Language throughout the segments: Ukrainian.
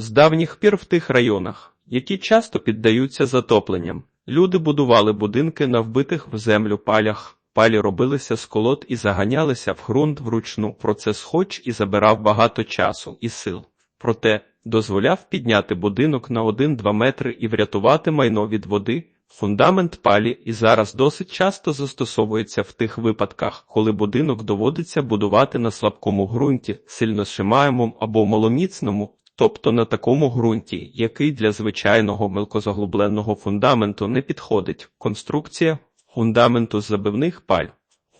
З давніх пір в тих районах, які часто піддаються затопленням, люди будували будинки на вбитих в землю палях. Палі робилися з колод і заганялися в ґрунт вручну. Процес хоч і забирав багато часу і сил. Проте дозволяв підняти будинок на 1-2 метри і врятувати майно від води. Фундамент палі і зараз досить часто застосовується в тих випадках, коли будинок доводиться будувати на слабкому ґрунті, сильно шимаємому або маломіцному, тобто на такому ґрунті, який для звичайного мелкозаглубленого фундаменту не підходить. Конструкція фундаменту забивних паль.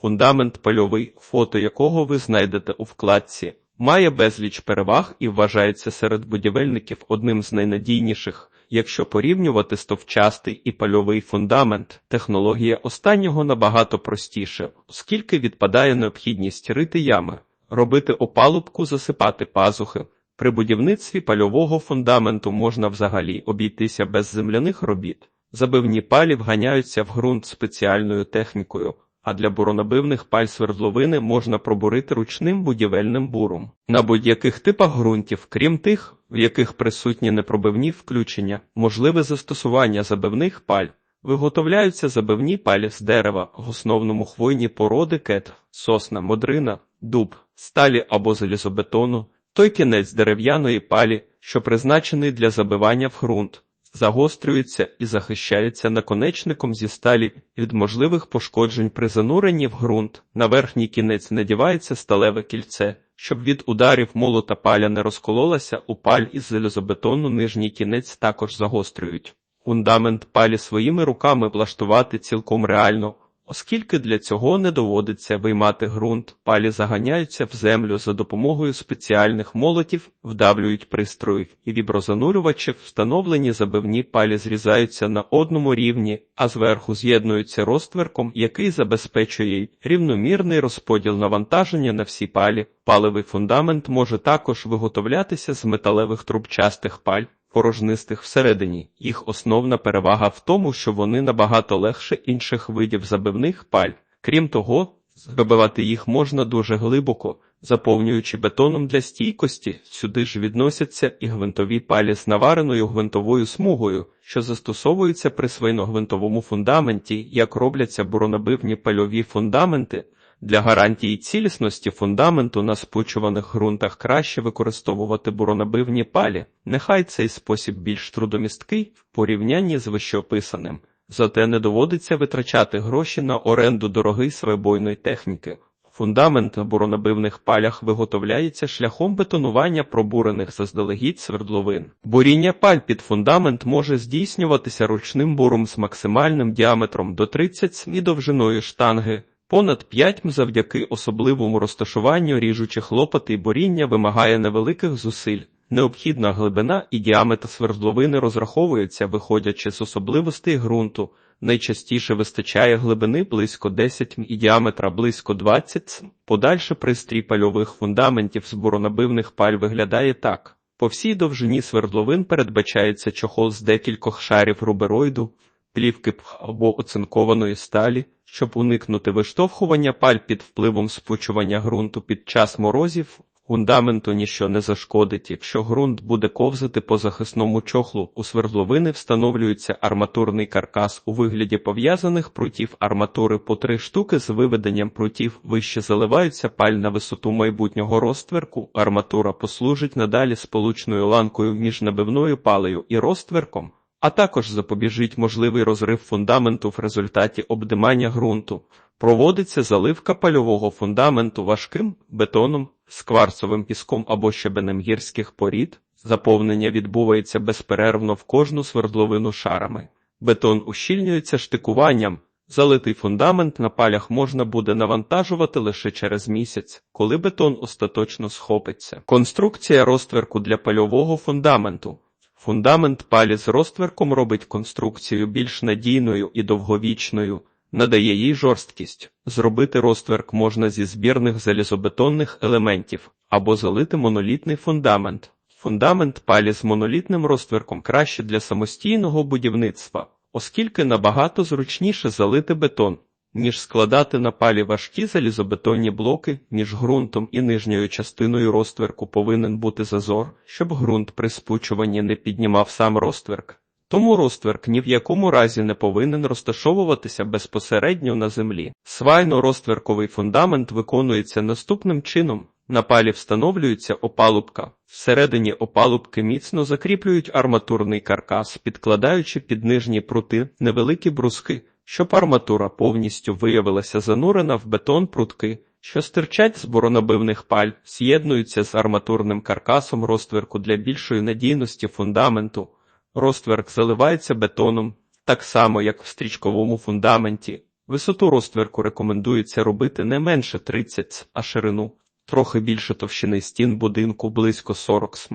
Фундамент пальовий, фото якого ви знайдете у вкладці, має безліч переваг і вважається серед будівельників одним з найнадійніших. Якщо порівнювати стовчастий і пальовий фундамент, технологія останнього набагато простіше, оскільки відпадає необхідність рити ями, робити опалубку, засипати пазухи. При будівництві пальового фундаменту можна взагалі обійтися без земляних робіт. Забивні палі вганяються в ґрунт спеціальною технікою, а для буронабивних паль свердловини можна пробурити ручним будівельним буром. На будь-яких типах ґрунтів, крім тих, в яких присутні непробивні включення, можливе застосування забивних паль. Виготовляються забивні палі з дерева, в основному хвойні породи кет, сосна, модрина, дуб, сталі або залізобетону, той кінець дерев'яної палі, що призначений для забивання в ґрунт, загострюється і захищається наконечником зі сталі від можливих пошкоджень при зануренні в ґрунт. На верхній кінець надівається сталеве кільце, щоб від ударів молота паля не розкололася, у паль із залізобетону нижній кінець також загострюють. Фундамент палі своїми руками влаштувати цілком реально, оскільки для цього не доводиться виймати ґрунт, палі заганяються в землю за допомогою спеціальних молотів, вдавлюють пристроїв і віброзанурювачів, встановлені забивні палі зрізаються на одному рівні, а зверху з'єднуються розтверком, який забезпечує рівномірний розподіл навантаження на всі палі. Паливий фундамент може також виготовлятися з металевих трубчастих паль порожнистих всередині. Їх основна перевага в тому, що вони набагато легше інших видів забивних паль. Крім того, забивати їх можна дуже глибоко, заповнюючи бетоном для стійкості. Сюди ж відносяться і гвинтові палі з навареною гвинтовою смугою, що застосовуються при свино-гвинтовому фундаменті, як робляться буронабивні пальові фундаменти. Для гарантії цілісності фундаменту на спучуваних ґрунтах краще використовувати буронабивні палі. Нехай цей спосіб більш трудомісткий в порівнянні з вищеописаним, зате не доводиться витрачати гроші на оренду дорогої свайбойної техніки. Фундамент на буронабивних палях виготовляється шляхом бетонування пробурених заздалегідь свердловин. Буріння паль під фундамент може здійснюватися ручним буром з максимальним діаметром до 30 см довжиною штанги. Понад 5 м завдяки особливому розташуванню ріжучих лопати і боріння вимагає невеликих зусиль. Необхідна глибина і діаметр свердловини розраховуються, виходячи з особливостей ґрунту. Найчастіше вистачає глибини близько 10 м і діаметра близько 20 м. Подальше пристрій пальових фундаментів з буронабивних паль виглядає так. По всій довжині свердловин передбачається чохол з декількох шарів рубероїду, плівки або оцинкованої сталі, щоб уникнути виштовхування паль під впливом спучування ґрунту під час морозів. Фундаменту ніщо не зашкодить, якщо ґрунт буде ковзати по захисному чохлу. У свердловини встановлюється арматурний каркас у вигляді пов'язаних прутів арматури по три штуки з виведенням прутів. Вище заливаються паль на висоту майбутнього розтверку. Арматура послужить надалі сполучною ланкою між набивною палею і розтверком а також запобіжить можливий розрив фундаменту в результаті обдимання ґрунту. Проводиться заливка пальового фундаменту важким бетоном, з кварцовим піском або щебенем гірських порід. Заповнення відбувається безперервно в кожну свердловину шарами. Бетон ущільнюється штикуванням. Залитий фундамент на палях можна буде навантажувати лише через місяць, коли бетон остаточно схопиться. Конструкція розтверку для пальового фундаменту. Фундамент палі з розтверком робить конструкцію більш надійною і довговічною, надає їй жорсткість. Зробити розтверк можна зі збірних залізобетонних елементів або залити монолітний фундамент. Фундамент палі з монолітним розтверком краще для самостійного будівництва, оскільки набагато зручніше залити бетон. Ніж складати на палі важкі залізобетонні блоки між ґрунтом і нижньою частиною розтверку повинен бути зазор, щоб ґрунт при спучуванні не піднімав сам розтверк. Тому розтверк ні в якому разі не повинен розташовуватися безпосередньо на землі. Свайно-розтверковий фундамент виконується наступним чином. На палі встановлюється опалубка. Всередині опалубки міцно закріплюють арматурний каркас, підкладаючи під нижні прути невеликі бруски, щоб арматура повністю виявилася занурена в бетон прутки, що стирчать з боронобивних паль, з'єднуються з арматурним каркасом розтверку для більшої надійності фундаменту. Розтверк заливається бетоном, так само як в стрічковому фундаменті. Висоту розтверку рекомендується робити не менше 30 см, а ширину трохи більше товщини стін будинку близько 40 см.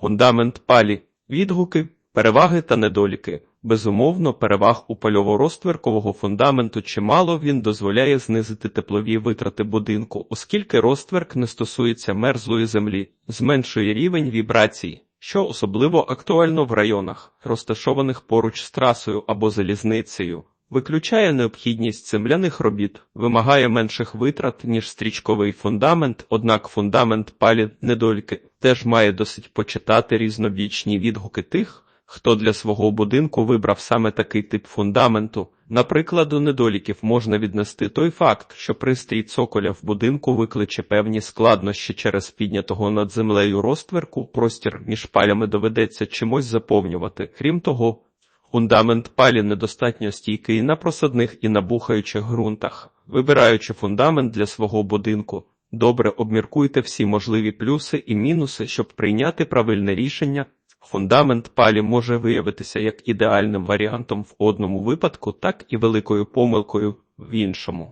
Фундамент палі, відгуки, переваги та недоліки. Безумовно, переваг у пальово-розтверкового фундаменту чимало він дозволяє знизити теплові витрати будинку, оскільки розтверк не стосується мерзлої землі, зменшує рівень вібрацій, що особливо актуально в районах, розташованих поруч з трасою або залізницею. Виключає необхідність земляних робіт, вимагає менших витрат, ніж стрічковий фундамент, однак фундамент палі недоліки теж має досить почитати різнобічні відгуки тих, хто для свого будинку вибрав саме такий тип фундаменту. Наприклад, до недоліків можна віднести той факт, що пристрій цоколя в будинку викличе певні складнощі через піднятого над землею розтверку, простір між палями доведеться чимось заповнювати. Крім того, Фундамент палі недостатньо стійкий на просадних і набухаючих ґрунтах. Вибираючи фундамент для свого будинку, добре обміркуйте всі можливі плюси і мінуси, щоб прийняти правильне рішення. Фундамент палі може виявитися як ідеальним варіантом в одному випадку, так і великою помилкою в іншому.